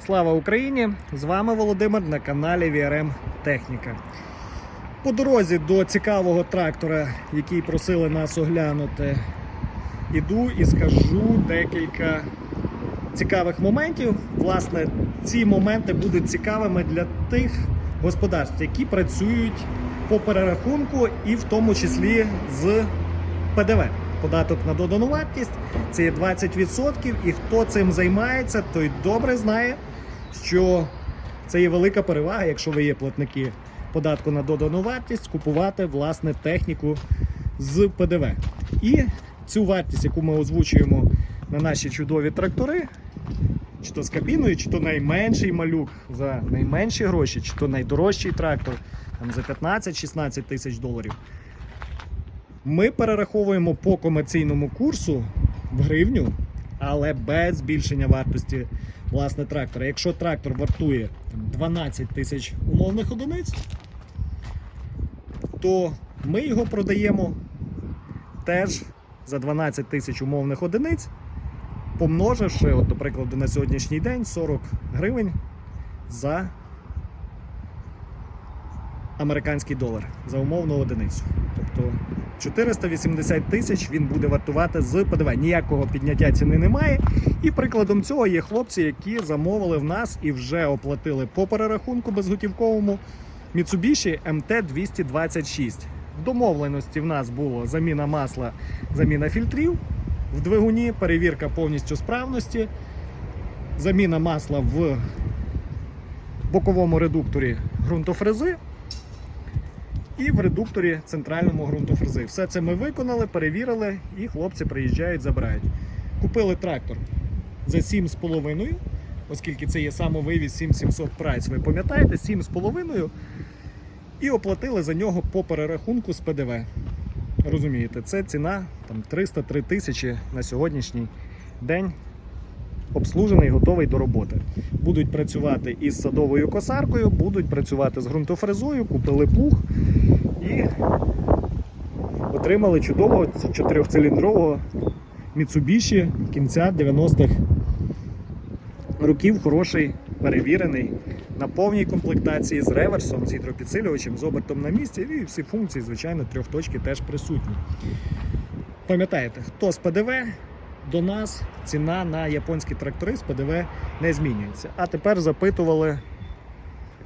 Слава Україні! З вами Володимир на каналі VRM Техніка. По дорозі до цікавого трактора, який просили нас оглянути, іду і скажу декілька цікавих моментів. Власне, ці моменти будуть цікавими для тих господарств, які працюють по перерахунку, і в тому числі з ПДВ. Податок на додану вартість це є 20%, і хто цим займається, той добре знає, що це є велика перевага, якщо ви є платники податку на додану вартість, купувати власне техніку з ПДВ. І цю вартість, яку ми озвучуємо на наші чудові трактори, чи то з кабіною, чи то найменший малюк за найменші гроші, чи то найдорожчий трактор там, за 15-16 тисяч доларів. Ми перераховуємо по комерційному курсу в гривню, але без збільшення вартості власне трактора. Якщо трактор вартує 12 тисяч умовних одиниць, то ми його продаємо теж за 12 тисяч умовних одиниць, помноживши, от, до прикладу, на сьогоднішній день 40 гривень за американський долар за умовну одиницю. Тобто 480 тисяч він буде вартувати з ПДВ. Ніякого підняття ціни немає. І прикладом цього є хлопці, які замовили в нас і вже оплатили по перерахунку безготівковому Mitsubishi MT-226. В домовленості в нас було заміна масла, заміна фільтрів в двигуні, перевірка повністю справності, заміна масла в боковому редукторі ґрунтофрези і в редукторі центральному ґрунтофрези. Все це ми виконали, перевірили, і хлопці приїжджають, забирають. Купили трактор за 7,5, оскільки це є самовивіз 7700 прайс, ви пам'ятаєте, 7,5 і оплатили за нього по перерахунку з ПДВ. Розумієте, це ціна там 303 тисячі на сьогоднішній день. Обслужений, готовий до роботи. Будуть працювати із садовою косаркою, будуть працювати з ґрунтофрезою, купили плуг і отримали чудового чотирьохциліндрового Mitsubishi кінця 90-х років. Хороший, перевірений, на повній комплектації з реверсом, з гідропідсилювачем, з обертом на місці, і всі функції, звичайно, трьохточки теж присутні. Пам'ятаєте, хто з ПДВ? До нас ціна на японські трактори з ПДВ не змінюється. А тепер запитували,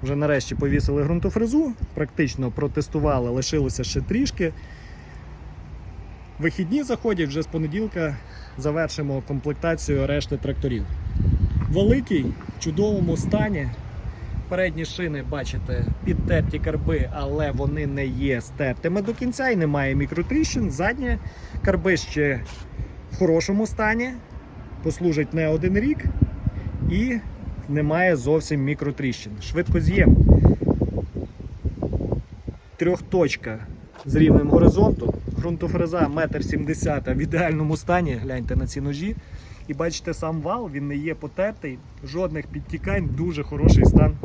вже нарешті повісили ґрунтофрезу, практично протестували, лишилося ще трішки. Вихідні заходять, вже з понеділка завершимо комплектацію решти тракторів. Великий, в чудовому стані. Передні шини, бачите, підтерті карби, але вони не є стертими до кінця і немає мікротріщин. Задні карби ще в хорошому стані, послужить не один рік і немає зовсім мікротріщин. Швидкоз'єм. Трьохточка з рівнем горизонту. Ґрунтофреза 1,70 м в ідеальному стані. Гляньте на ці ножі. І бачите, сам вал, він не є потертий, жодних підтікань, дуже хороший стан.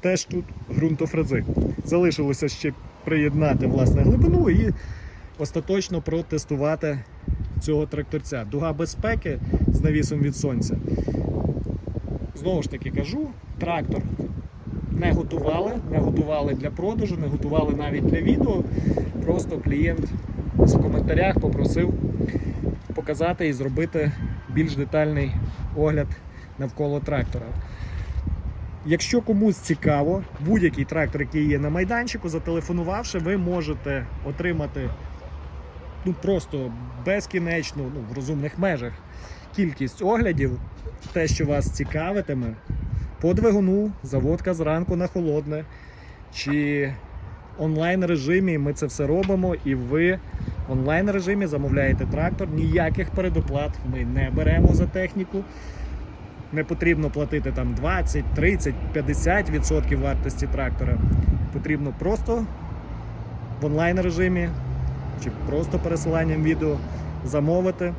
Теж тут ґрунтофрези. Залишилося ще приєднати власне глибину і остаточно протестувати цього тракторця. Дуга безпеки з навісом від сонця. Знову ж таки кажу, трактор не готували, не готували для продажу, не готували навіть для відео. Просто клієнт в коментарях попросив показати і зробити більш детальний огляд навколо трактора. Якщо комусь цікаво, будь-який трактор, який є на майданчику, зателефонувавши, ви можете отримати ну, просто безкінечно, ну, в розумних межах кількість оглядів, те, що вас цікавитиме, по двигуну, заводка зранку на холодне, чи онлайн режимі ми це все робимо, і ви в онлайн режимі замовляєте трактор, ніяких передоплат ми не беремо за техніку. Не потрібно платити там 20, 30, 50% вартості трактора. Потрібно просто в онлайн режимі чи просто пересиланням відео замовити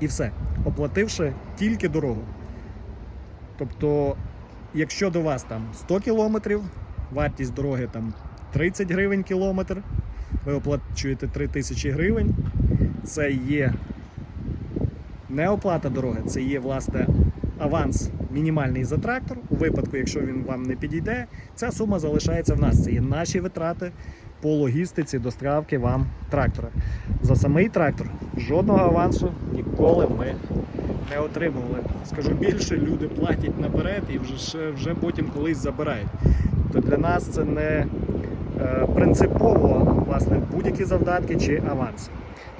і все, оплативши тільки дорогу. Тобто, якщо до вас там 100 кілометрів, вартість дороги там 30 гривень кілометр, ви оплачуєте 3 тисячі гривень, це є не оплата дороги, це є власне аванс мінімальний за трактор. У випадку, якщо він вам не підійде, ця сума залишається в нас. Це є наші витрати по логістиці доставки вам трактора. За самий трактор жодного авансу ніколи ми не отримували. Скажу більше, люди платять наперед і вже, вже потім колись забирають. То для нас це не е, принципово власне будь-які завдатки чи аванси.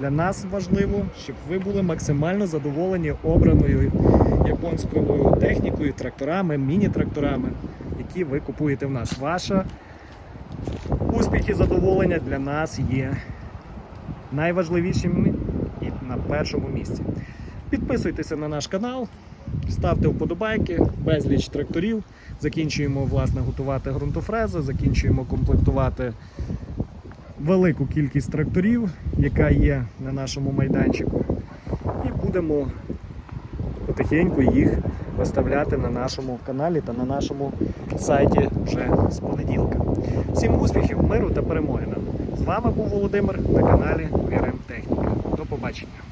Для нас важливо, щоб ви були максимально задоволені обраною японською технікою, тракторами, міні-тракторами, які ви купуєте в нас. Ваша успіх і задоволення для нас є найважливішими і на першому місці. Підписуйтеся на наш канал, ставте вподобайки, безліч тракторів. Закінчуємо власне готувати ґрунтофрези, закінчуємо комплектувати велику кількість тракторів, яка є на нашому майданчику. І будемо потихеньку їх виставляти на нашому каналі та на нашому сайті вже з понеділка. Всім успіхів, миру та перемоги нам! З вами був Володимир на каналі Вірем Техніка. До побачення!